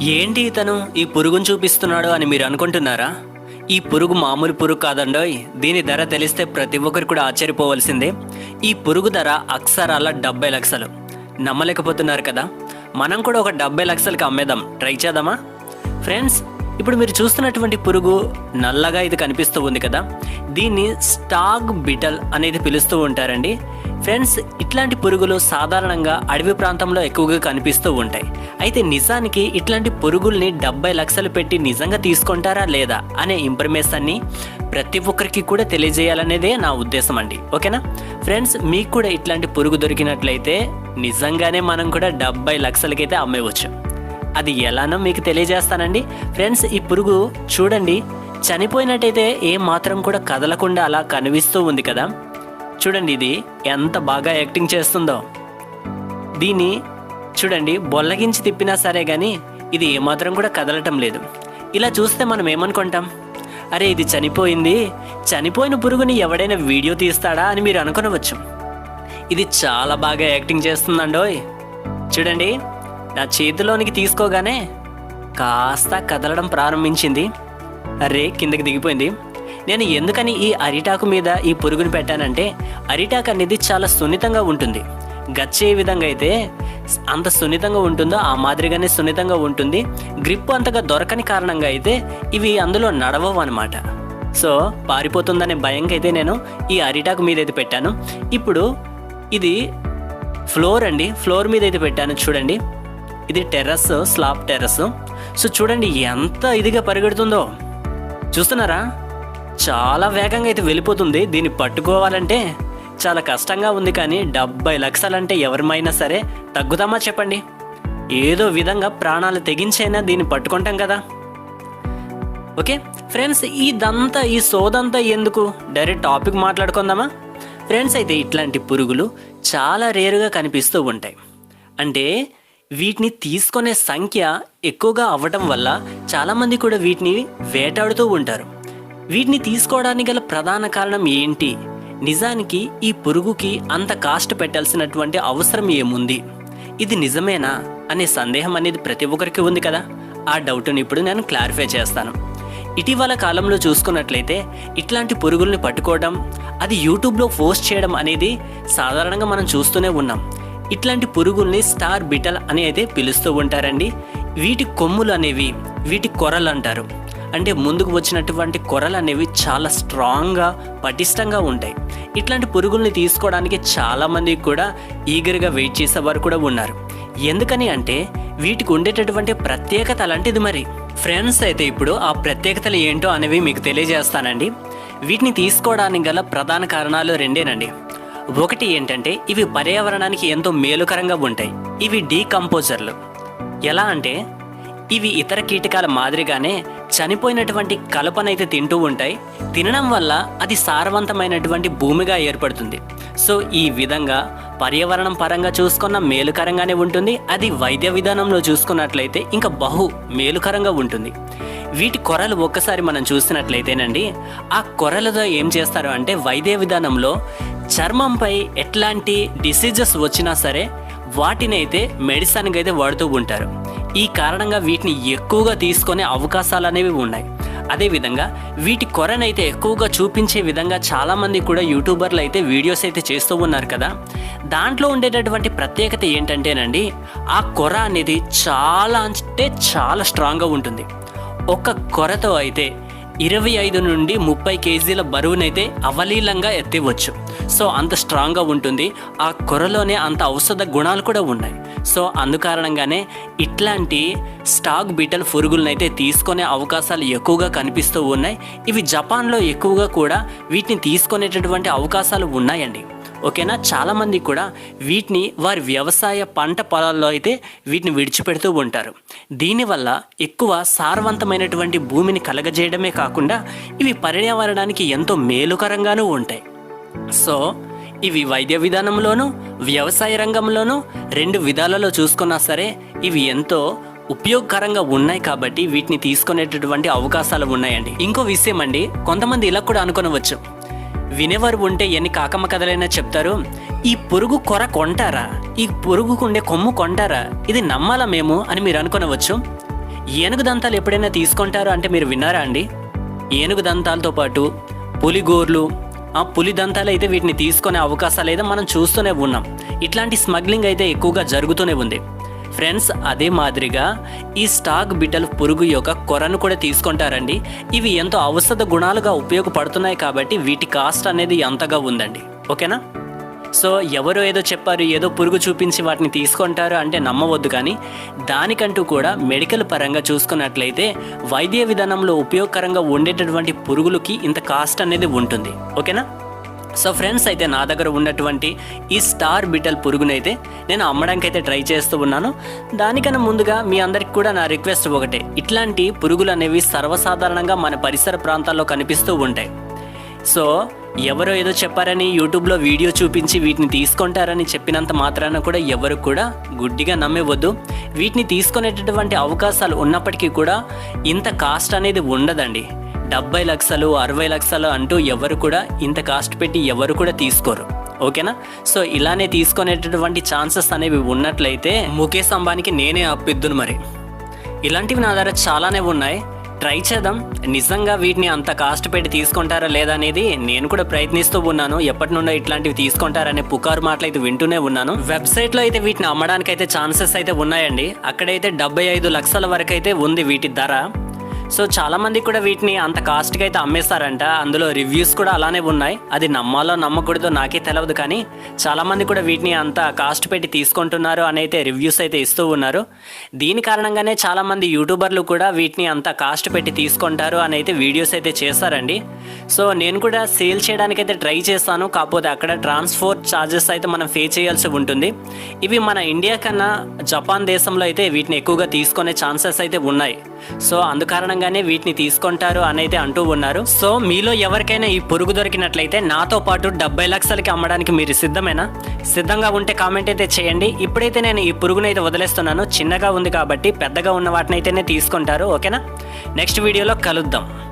ఏంటి ఇతను ఈ పురుగును చూపిస్తున్నాడు అని మీరు అనుకుంటున్నారా? ఈ పురుగు మామూలు పురుగు కాదండోయ్. దీని ధర తెలిస్తే ప్రతి ఒక్కరు కూడా ఆశ్చర్యపోవలసిందే. ఈ పురుగు ధర అక్షరాల డెబ్బై లక్షలు. నమ్మలేకపోతున్నారు కదా? మనం కూడా ఒక డెబ్బై లక్షలకి అమ్మేద్దాం. ట్రై చేద్దామా? ఫ్రెండ్స్ ఇప్పుడు మీరు చూస్తున్నటువంటి పురుగు నల్లగా ఇది కనిపిస్తూ ఉంది కదా. దీన్ని స్టాగ్ బిటల్ అనేది పిలుస్తూ ఉంటారండి. ఫ్రెండ్స్ ఇట్లాంటి పురుగులు సాధారణంగా అడవి ప్రాంతంలో ఎక్కువగా కనిపిస్తూ ఉంటాయి. అయితే నిజానికి ఇట్లాంటి పురుగుల్ని డెబ్బై లక్షలు పెట్టి నిజంగా తీసుకుంటారా లేదా అనే ఇన్ఫర్మేషన్ని ప్రతి ఒక్కరికి కూడా తెలియజేయాలనేదే నా ఉద్దేశం అండి. ఓకేనా? ఫ్రెండ్స్ మీకు కూడా ఇట్లాంటి పురుగు దొరికినట్లయితే నిజంగానే మనం కూడా డెబ్బై లక్షలకైతే అమ్మేవచ్చు. అది ఎలానో మీకు తెలియజేస్తానండి. ఫ్రెండ్స్ ఈ పురుగు చూడండి చనిపోయినట్టయితే ఏ మాత్రం కూడా కదలకుండా అలా కనిపిస్తూ ఉంది కదా. చూడండి ఇది ఎంత బాగా యాక్టింగ్ చేస్తుందో. దీన్ని చూడండి బొల్లగించి తిప్పినా సరే కానీ ఇది ఏమాత్రం కూడా కదలటం లేదు. ఇలా చూస్తే మనం ఏమనుకుంటాం? అరే ఇది చనిపోయింది. చనిపోయిన పురుగుని ఎవడైనా వీడియో తీస్తాడా అని మీరు అనుకునవచ్చు. ఇది చాలా బాగా యాక్టింగ్ చేస్తుందండోయ్. చూడండి నా చేతిలోనికి తీసుకోగానే కాస్త కదలడం ప్రారంభించింది. అరే కిందకి దిగిపోయింది. నేను ఎందుకని ఈ అరిటాకు మీద ఈ పురుగుని పెట్టానంటే అరిటాకు అనేది చాలా సున్నితంగా ఉంటుంది. గచ్చే విధంగా అయితే అంత సున్నితంగా ఉంటుందో ఆ మాదిరిగానే సున్నితంగా ఉంటుంది. గ్రిప్ అంతగా దొరకని కారణంగా అయితే ఇవి అందులో నడవవు అనమాట సో పారిపోతుందనే భయంగా అయితే నేను ఈ అరిటాకు మీద అయితే పెట్టాను. ఇప్పుడు ఇది ఫ్లోర్ అండి. ఫ్లోర్ మీద అయితే పెట్టాను చూడండి. ఇది టెర్రస్ స్లాబ్ టెర్రస్. సో చూడండి ఎంత ఇదిగా పరిగెడుతుందో. చూస్తున్నారా? చాలా వేగంగా అయితే వెళ్ళిపోతుంది. దీన్ని పట్టుకోవాలంటే చాలా కష్టంగా ఉంది కానీ డెబ్బై లక్షలంటే ఎవరిమైనా సరే తగ్గుతామా చెప్పండి? ఏదో విధంగా ప్రాణాలు తెగించైనా దీన్ని పట్టుకుంటాం కదా. ఓకే ఫ్రెండ్స్ ఇదంతా ఈ సోదంతా ఎందుకు? డైరెక్ట్ టాపిక్ మాట్లాడుకుందామా? ఫ్రెండ్స్ అయితే ఇట్లాంటి పురుగులు చాలా రేరుగా కనిపిస్తూ ఉంటాయి. అంటే వీటిని తీసుకునే సంఖ్య ఎక్కువగా అవ్వటం వల్ల చాలామంది కూడా వీటిని వేటాడుతూ ఉంటారు. వీటిని తీసుకోవడానికి గల ప్రధాన కారణం ఏంటి? నిజానికి ఈ పురుగుకి అంత కాస్ట్ పెట్టాల్సినటువంటి అవసరం ఏముంది? ఇది నిజమేనా అనే సందేహం అనేది ప్రతి ఒక్కరికి ఉంది కదా? ఆ డౌట్ని ఇప్పుడు నేను క్లారిఫై చేస్తాను. ఇటీవల కాలంలో చూసుకున్నట్లయితే ఇట్లాంటి పురుగుల్ని పట్టుకోవడం అది యూట్యూబ్లో పోస్ట్ చేయడం అనేది సాధారణంగా మనం చూస్తూనే ఉన్నాం. ఇట్లాంటి పురుగుల్ని స్టార్ బిటల్ అని అయితే పిలుస్తూ ఉంటారండి. వీటి కొమ్ములు అనేవి వీటి కొరలు అంటారు. అంటే ముందుకు వచ్చినటువంటి కొరలు అనేవి చాలా స్ట్రాంగ్గా పటిష్టంగా ఉంటాయి. ఇట్లాంటి పురుగుల్ని తీసుకోవడానికి చాలామంది కూడా ఈగర్గా వెయిట్ చేసేవారు కూడా ఉన్నారు. ఎందుకని అంటే వీటికి ఉండేటటువంటి ప్రత్యేకత అలాంటిది మరి. ఫ్రెండ్స్ అయితే ఇప్పుడు ఆ ప్రత్యేకతలు ఏంటో అనేవి మీకు తెలియజేస్తానండి. వీటిని తీసుకోవడానికి గల ప్రధాన కారణాలు రెండేనండి. ఒకటి ఏంటంటే ఇవి పర్యావరణానికి ఎంతో మేలుకరంగా ఉంటాయి. ఇవి డీకంపోజర్లు. ఎలా అంటే ఇవి ఇతర కీటకాల మాదిరిగానే చనిపోయినటువంటి కలపనైతే తింటూ ఉంటాయి. తినడం వల్ల అది సారవంతమైనటువంటి భూమిగా ఏర్పడుతుంది. సో ఈ విధంగా పర్యావరణం పరంగా చూసుకున్న మేలుకరంగానే ఉంటుంది. అది వైద్య విధానంలో చూసుకున్నట్లయితే ఇంకా బహు మేలుకరంగా ఉంటుంది. వీటి కొరలు ఒక్కసారి మనం చూసినట్లయితేనండి ఆ కొరలతో ఏం చేస్తారు అంటే వైద్య విధానంలో చర్మంపై ఎట్లాంటి డిసీజెస్ వచ్చినా సరే వాటిని అయితే మెడిసిన్గా అయితే వాడుతూ ఉంటారు. ఈ కారణంగా వీటిని ఎక్కువగా తీసుకునే అవకాశాలు అనేవి ఉన్నాయి. అదేవిధంగా వీటి కొరనైతే ఎక్కువగా చూపించే విధంగా చాలామంది కూడా యూట్యూబర్లు అయితే వీడియోస్ అయితే చేస్తూ ఉన్నారు కదా. దాంట్లో ఉండేటటువంటి ప్రత్యేకత ఏంటంటేనండి ఆ కొర అనేది చాలా అంటే చాలా స్ట్రాంగ్గా ఉంటుంది. ఒక కొరతో అయితే ఇరవై ఐదు నుండి ముప్పై కేజీల బరువునైతే అవలీలంగా ఎత్తివచ్చు సో అంత స్ట్రాంగ్గా ఉంటుంది. ఆ కొరలోనే అంత ఔషధ గుణాలు కూడా ఉన్నాయి. సో అందుకారణంగానే ఇట్లాంటి స్టాక్ బీటల్ పురుగులనైతే తీసుకునే అవకాశాలు ఎక్కువగా కనిపిస్తూ ఉన్నాయి. ఇవి జపాన్లో ఎక్కువగా కూడా వీటిని తీసుకునేటటువంటి అవకాశాలు ఉన్నాయండి. ఓకేనా? చాలామంది కూడా వీటిని వారి వ్యవసాయ పంట పొలాల్లో అయితే వీటిని విడిచిపెడుతూ ఉంటారు. దీనివల్ల ఎక్కువ సారవంతమైనటువంటి భూమిని కలగజేయడమే కాకుండా ఇవి పర్యావరణానికి ఎంతో మేలుకరంగానూ ఉంటాయి. సో ఇవి వైద్య విధానంలోనూ వ్యవసాయ రంగంలోనూ రెండు విధాలలో చూసుకున్నా సరే ఇవి ఎంతో ఉపయోగకరంగా ఉన్నాయి కాబట్టి వీటిని తీసుకునేటటువంటి అవకాశాలు ఉన్నాయండి. ఇంకో విషయం అండి కొంతమంది ఇలా కూడా అనుకునవచ్చు. వినేవారు ఉంటే ఎన్ని కాకమ్మ కథలైనా చెప్తారు? ఈ పురుగు కొర కొంటారా? ఈ పురుగుకుండే కొమ్ము కొంటారా? ఇది నమ్మాలా మేము అని మీరు అనుకునవచ్చు. ఏనుగు దంతాలు ఎప్పుడైనా తీసుకుంటారు అంటే మీరు విన్నారా అండి? ఏనుగు దంతాలతో పాటు పులిగోర్లు ఆ పులి దంతాలు అయితే వీటిని తీసుకునే అవకాశాలు అయితే మనం చూస్తూనే ఉన్నాం. ఇట్లాంటి స్మగ్లింగ్ అయితే ఎక్కువగా జరుగుతూనే ఉంది. ఫ్రెండ్స్ అదే మాదిరిగా ఈ స్టాక్ బిటల్ పురుగు యొక్క కొరను కూడా తీసుకుంటారండి. ఇవి ఎంతో ఔషధ గుణాలుగా ఉపయోగపడుతున్నాయి కాబట్టి వీటి కాస్ట్ అనేది అంతగా ఉందండి. ఓకేనా? సో ఎవరో ఏదో చెప్పారు ఏదో పురుగు చూపించి వాటిని తీసుకుంటారు అంటే నమ్మవద్దు కానీ దానికంటూ కూడా మెడికల్ పరంగా చూసుకున్నట్లయితే వైద్య విధానంలో ఉపయోగకరంగా ఉండేటటువంటి పురుగులకి ఇంత కాస్ట్ అనేది ఉంటుంది. ఓకేనా? సో ఫ్రెండ్స్ అయితే నా దగ్గర ఉన్నటువంటి ఈ స్టార్ బిటల్ పురుగునైతే నేను అమ్మడానికి అయితే ట్రై చేస్తూ ఉన్నాను. దానికన్నా ముందుగా మీ అందరికి కూడా నా రిక్వెస్ట్ ఒకటే. ఇట్లాంటి పురుగులు అనేవి సర్వసాధారణంగా మన పరిసర ప్రాంతాల్లో కనిపిస్తూ ఉంటాయి. సో ఎవరో ఏదో చెప్పారని యూట్యూబ్లో వీడియో చూపించి వీటిని తీసుకుంటారని చెప్పినంత మాత్రాన కూడా ఎవరు కూడా గుడ్డిగా నమ్మేవద్దు. వీటిని తీసుకునేటటువంటి అవకాశాలు ఉన్నప్పటికీ కూడా ఇంత కాస్ట్ అనేది ఉండదండి. డెబ్బై లక్షలు అరవై లక్షలు అంటూ ఎవరు కూడా ఇంత కాస్ట్ పెట్టి ఎవరు కూడా తీసుకోరు. ఓకేనా? సో ఇలానే తీసుకునేటటువంటి ఛాన్సెస్ అనేవి ఉన్నట్లయితే ముఖేష్ అంబానికి నేనే అప్పిద్దును మరి. ఇలాంటివి నా దగ్గర చాలానే ఉన్నాయి. ట్రై చేద్దాం. నిజంగా వీటిని అంత కాస్ట్ పెట్టి తీసుకుంటారా లేదా అనేది నేను కూడా ప్రయత్నిస్తూ ఉన్నాను. ఎప్పటి నుండో ఇట్లాంటివి తీసుకుంటారనే పుకారు మాటలు అయితే వింటూనే ఉన్నాను. వెబ్సైట్లో అయితే వీటిని అమ్మడానికి అయితే ఛాన్సెస్ అయితే ఉన్నాయండి. అక్కడైతే డెబ్బై ఐదు లక్షల వరకు అయితే ఉంది వీటి ధర. సో చాలా మంది కూడా వీటిని అంత కాస్ట్కి అయితే అమ్మేస్తారంట. అందులో రివ్యూస్ కూడా అలానే ఉన్నాయి. అది నమ్మాలో నమ్మకూడదో నాకే తెలియదు కానీ చాలా మంది కూడా వీటిని అంత కాస్ట్ పెట్టి తీసుకుంటున్నారు అని అయితే రివ్యూస్ అయితే ఇస్తూ ఉన్నారు. దీని కారణంగానే చాలా మంది యూట్యూబర్లు కూడా వీటిని అంత కాస్ట్ పెట్టి తీసుకుంటారు అని అయితే వీడియోస్ అయితే చేస్తారండి. సో నేను కూడా సేల్ చేయడానికైతే ట్రై చేస్తాను. కాకపోతే అక్కడ ట్రాన్స్పోర్ట్ ఛార్జెస్ అయితే మనం పే చేయాల్సి ఉంటుంది. ఇవి మన ఇండియా కన్నా జపాన్ దేశంలో అయితే వీటిని ఎక్కువగా తీసుకునే ఛాన్సెస్ అయితే ఉన్నాయి. సో అందు కారణంగానే వీటిని తీసుకుంటారు అని అయితే అంటూ ఉన్నారు. సో మీలో ఎవరికైనా ఈ పురుగు దొరికినట్లయితే నాతో పాటు డెబ్బై లక్షలకి అమ్మడానికి మీరు సిద్ధమేనా? సిద్ధంగా ఉంటే కామెంట్ అయితే చేయండి. ఇప్పుడైతే నేను ఈ పురుగునైతే అయితే వదిలేస్తున్నాను. చిన్నగా ఉంది కాబట్టి పెద్దగా ఉన్న వాటిని అయితేనే తీసుకుంటారు. ఓకేనా? నెక్స్ట్ వీడియోలో కలుద్దాం.